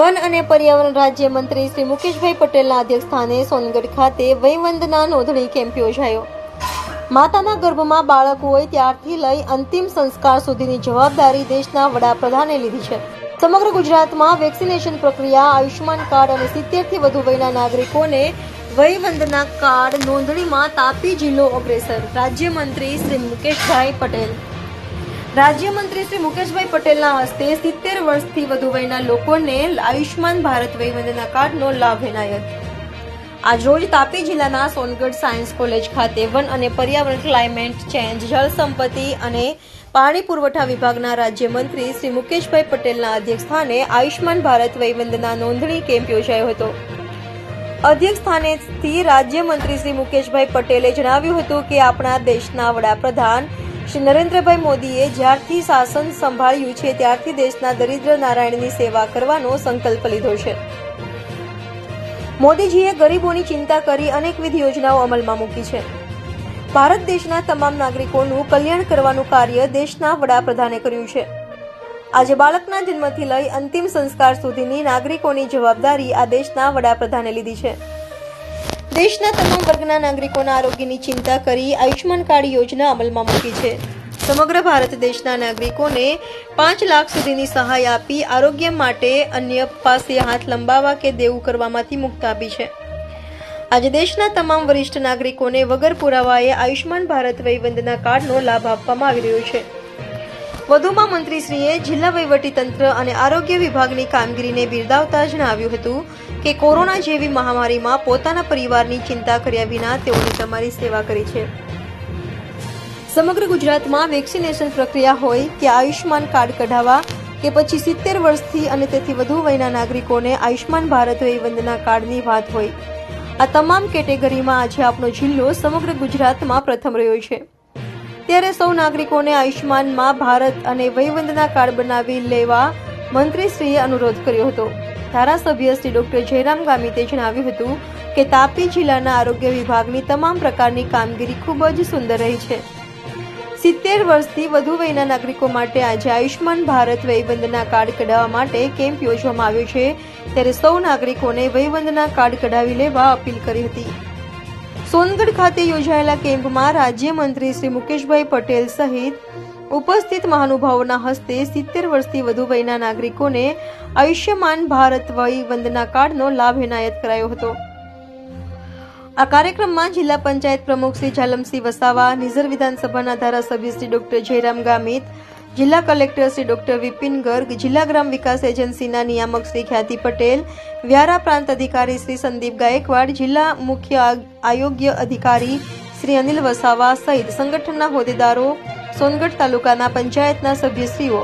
One અને પર્યાવરણ રાજ્યમંત્રી શ્રી મુકેશભાઈ પટેલના અધ્યક્ષસ્થાને સોનગઢ ખાતે વયવંદના નોંધણી કેમ્પ યોજાયો. માતાના ગર્ભમાં બાળક હોય ત્યારથી લઈ અંતિમ સંસ્કાર સુધીની જવાબદારી દેશના વડાપ્રધાને લીધી છે. સમગ્ર ગુજરાતમાં વેક્સિનેશન પ્રક્રિયા આયુષ્યમાન કાર્ડ અને સિત્તેરથી વધુ વયના નાગરિકોને વયવંદના કાર્ડ નોંધણીમાં તાપી જિલ્લો અગ્રેસર રાજ્યમંત્રી શ્રી મુકેશભાઈ પટેલ. રાજ્યમંત્રી શ્રી મુકેશભાઈ પટેલના હસ્તે સિત્તેર વર્ષથી વધુ વયના લોકોને આયુષ્યમાન ભારત વયવંદના કાર્ડનો લાભ એનાયત. આજરોજ તાપી જિલ્લાના સોનગઢ સાયન્સ કોલેજ ખાતે વન અને પર્યાવરણ ક્લાઇમેટ ચેન્જ, જળ સંપત્તિ અને પાણી પુરવઠા વિભાગના રાજ્યમંત્રી શ્રી મુકેશભાઈ પટેલના અધ્યક્ષસ્થાને આયુષ્યમાન ભારત વયવંદના નોંધણી કેમ્પ યોજાયો હતો. અધ્યક્ષસ્થાનેથી રાજ્યમંત્રી શ્રી મુકેશભાઈ પટેલે જણાવ્યું હતું કે આપણા દેશના વડાપ્રધાન શ્રી નરેન્દ્રભાઈ મોદીએ જ્યારથી શાસન સંભાળ્યું છે, ત્યારથી દેશના દરિદ્ર નારાયણની સેવા કરવાનો સંકલ્પ લીધો છે. મોદીજીએ ગરીબોની ચિંતા કરી અનેકવિધ યોજનાઓ અમલમાં મૂકી છે. ભારત દેશના તમામ નાગરિકોનું કલ્યાણ કરવાનું કાર્ય દેશના વડાપ્રધાને કર્યું છે. આજે બાળકના જન્મથી લઈ અંતિમ સંસ્કાર સુધીની નાગરિકોની જવાબદારી આ દેશના વડાપ્રધાને લીધી છે. દેશના તમામ વર્ગના નાગરિકોના આરોગ્યની ચિંતા કરી આયુષ્માન કાર્ડ યોજના અમલમાં મૂકી છે. સમગ્ર ભારત દેશના નાગરિકોને પાંચ લાખ સુધીની સહાય આપી આરોગ્ય માટે અન્ય પાસે હાથ લંબાવવા કે દેવું કરવામાંથી મુક્ત આપી છે. આજે દેશના તમામ વરિષ્ઠ નાગરિકોને વગર પુરાવાએ આયુષ્યમાન ભારત વયવંદના કાર્ડનો લાભ આપવામાં આવી રહ્યો છે. વધુમાં મંત્રીશ્રીએ જિલ્લા વહીવટીતંત્ર અને આરોગ્ય વિભાગની કામગીરીને બિરદાવતા જણાવ્યું હતું કે કોરોના જેવી મહામારીમાં પોતાના પરિવારની ચિંતા કર્યા વિના તેઓની તમારી સેવા કરી છે. સમગ્ર ગુજરાતમાં વેક્સિનેશન પ્રક્રિયા હોય કે આયુષ્યમાન કાર્ડ કઢાવવા કે પછી સિત્તેર વર્ષથી અને તેથી વધુ વયના નાગરિકોને આયુષ્યમાન ભારત વયવંદના કાર્ડની વાત હોય. આ તમામ કેટેગરીમાં આજે આપણો જિલ્લો સમગ્ર ગુજરાતમાં પ્રથમ રહ્યો છે. ત્યારે સૌ નાગરિકોને આયુષ્યમાનમાં ભારત અને વયવંદના કાર્ડ બનાવી લેવા મંત્રીશ્રીએ અનુરોધ કર્યો હતો. ધારાસભ્ય શ્રી ડોક્ટર જયરામ ગામિતે જણાવ્યું હતું કે તાપી જિલ્લાના આરોગ્ય વિભાગની તમામ પ્રકારની કામગીરી ખૂબ જ સુંદર રહી છે. સિત્તેર વર્ષથી વધુ વયના નાગરિકો માટે આજે આયુષ્યમાન ભારત વયવંદના કાર્ડ કઢાવવા માટે કેમ્પ યોજવામાં આવ્યો છે. ત્યારે સૌ નાગરિકોને વયવંદના કાર્ડ કઢાવી લેવા અપીલ કરી હતી. સોનગઢ ખાતે યોજાયેલા કેમ્પમાં રાજ્યમંત્રી શ્રી મુકેશભાઈ પટેલ સહિત ઉપસ્થિત મહાનુભાવોના હસ્તે સિત્તેર વર્ષથી વધુ વયના નાગરિકોને આયુષ્યમાન ભારત વય વંદના કાર્ડનો લાભ એનાયત કરાયો હતો. આ કાર્યક્રમમાં જિલ્લા પંચાયત પ્રમુખ શ્રી ઝાલમસિંહ વસાવા, નિઝર વિધાનસભાના ધારાસભ્ય શ્રી ડોક્ટર જયરામ ગામિત, જિલ્લા કલેક્ટર શ્રી ડોક્ટર વિપિન ગર્ગ, જિલ્લા ગ્રામ વિકાસ એજન્સીના નિયામક શ્રી ખ્યાતિ પટેલ, વ્યારા પ્રાંત અધિકારી શ્રી સંદીપ ગાયકવાડ, જિલ્લા મુખ્ય આયોગ્ય અધિકારી શ્રી અનિલ વસાવા સહિત સંગઠનના હોદ્દેદારો સોનગઢ તાલુકાના પંચાયતના સભ્યશ્રીઓ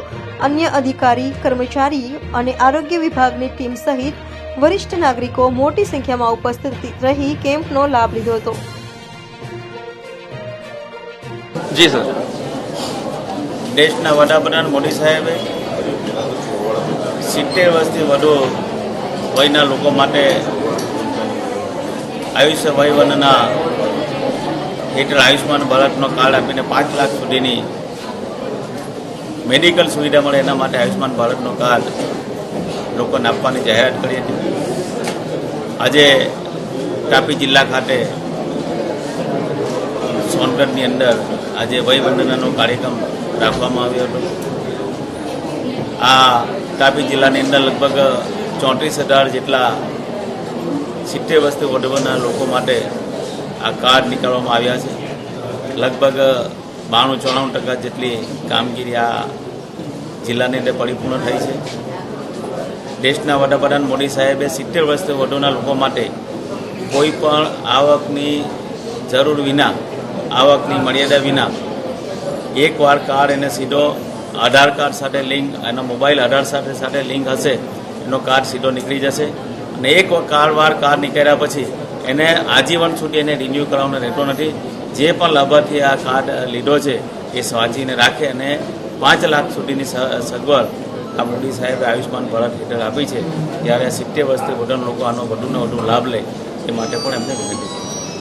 અન્ય અધિકારી કર્મચારી અને આરોગ્ય વિભાગની ટીમ સહિત વરિષ્ઠ નાગરિકો મોટી સંખ્યામાં ઉપસ્થિત રહી કેમ્પનો લાભ લીધો હતો. જી સર. દેશના વડાપ્રધાન મોદી સાહેબે સિત્તેર વર્ષથી વધુ વયના લોકો માટે આયુષ્ય વયવનના હેઠળ આયુષ્યમાન ભારતનો કાર્ડ આપીને પાંચ લાખ સુધીની મેડિકલ સુવિધા મળે એના માટે આયુષ્યમાન ભારતનો કાર્ડ લોકોને આપવાની જાહેરાત કરી હતી. આજે તાપી જિલ્લા ખાતે સોનગઢની અંદર આજે વયવંદનાનો કાર્યક્રમ રાખવામાં આવ્યો હતો. આ તાપી જિલ્લાની અંદર લગભગ ચોત્રીસ હજાર જેટલા સિત્તેર વર્ષથી વધુના લોકો માટે આ કાર્ડ નીકાળવામાં આવ્યા છે. લગભગ બાણું ચોરાણું ટકા જેટલી કામગીરી આ જિલ્લાની અંદર પરિપૂર્ણ થઈ છે. દેશના વડાપ્રધાન મોદી સાહેબે સિત્તેર વર્ષથી વધુના લોકો માટે કોઈ પણ આવકની જરૂર વિના, આવકની મર્યાદા વિના એકવાર કાર્ડ એને સીધો આધાર કાર્ડ સાથે લિંક, એનો મોબાઈલ આધાર સાથે સાથે લિંક હશે, એનો કાર્ડ સીધો નીકળી જશે. અને એક વાર કાર્ડ નીકળ્યા પછી એને આજીવન સુધી એને રિન્યૂ કરાવવાનો રહેતો નથી. જે પણ લાભાર્થી આ કાર્ડ લીધો છે, એ સાચીને રાખે અને પાંચ લાખ સુધીની સગવડ આ મોદી સાહેબે આયુષ્યમાન ભારત હેઠળ આપી છે. ત્યારે સિત્તેર વર્ષથી વધુ લોકો આનો વધુને વધુ લાભ લે, એ માટે પણ એમને વિનંતી